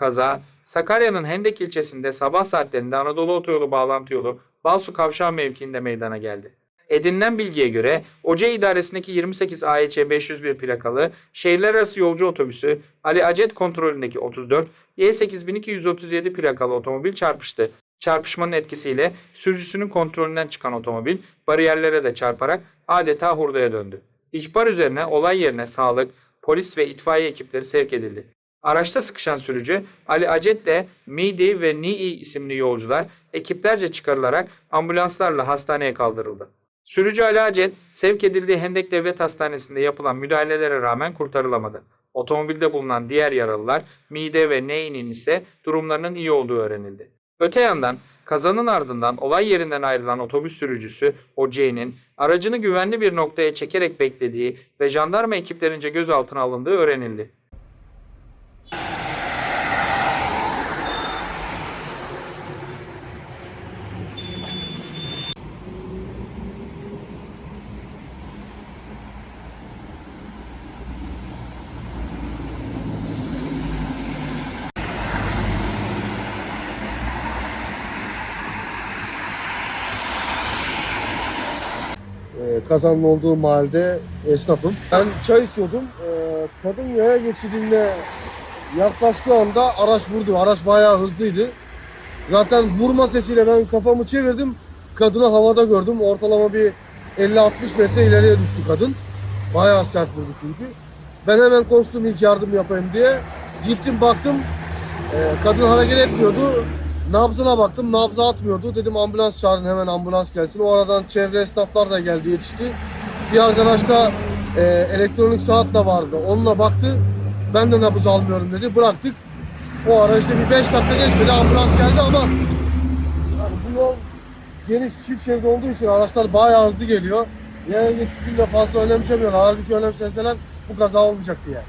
Kaza, Sakarya'nın Hendek ilçesinde sabah saatlerinde Anadolu Otoyolu bağlantı yolu Balsu Kavşağı mevkiinde meydana geldi. Edinilen bilgiye göre Oca idaresindeki 28 AEC 501 plakalı şehirler arası yolcu otobüsü Ali Acet kontrolündeki 34 Y8237 plakalı otomobil çarpıştı. Çarpışmanın etkisiyle sürücüsünün kontrolünden çıkan otomobil bariyerlere de çarparak adeta hurdaya döndü. İhbar üzerine olay yerine sağlık, polis ve itfaiye ekipleri sevk edildi. Araçta sıkışan sürücü Ali Acet de Midi ve Nii isimli yolcular ekiplerce çıkarılarak ambulanslarla hastaneye kaldırıldı. Sürücü Ali Acet sevk edildiği Hendek Devlet Hastanesi'nde yapılan müdahalelere rağmen kurtarılamadı. Otomobilde bulunan diğer yaralılar Mide ve Ney'nin ise durumlarının iyi olduğu öğrenildi. Öte yandan kazanın ardından olay yerinden ayrılan otobüs sürücüsü O'J'nin aracını güvenli bir noktaya çekerek beklediği ve jandarma ekiplerince gözaltına alındığı öğrenildi. Kazanın olduğu mahallede esnafım. Ben çay içiyordum. Ee, kadın yaya geçidinde yaklaştığı anda araç vurdu. Araç bayağı hızlıydı. Zaten vurma sesiyle ben kafamı çevirdim. Kadını havada gördüm. Ortalama bir 50-60 metre ileriye düştü kadın. Bayağı sert vurdu çünkü. Ben hemen koştum ilk yardım yapayım diye. Gittim baktım. Ee, kadın hareket etmiyordu. Nabzına baktım. Nabzı atmıyordu. Dedim ambulans çağırın hemen ambulans gelsin. O aradan çevre esnaflar da geldi yetişti. Bir arkadaş da e, elektronik saat de vardı. Onunla baktı. Ben de nabız almıyorum dedi. Bıraktık. O ara işte bir 5 dakika geçmedi ambulans geldi ama yani bu yol geniş çift şerit olduğu için araçlar bayağı hızlı geliyor. Yaya geçişinde fazla önemsemiyorlar. Halbuki önemseseler bu kaza olmayacaktı yani.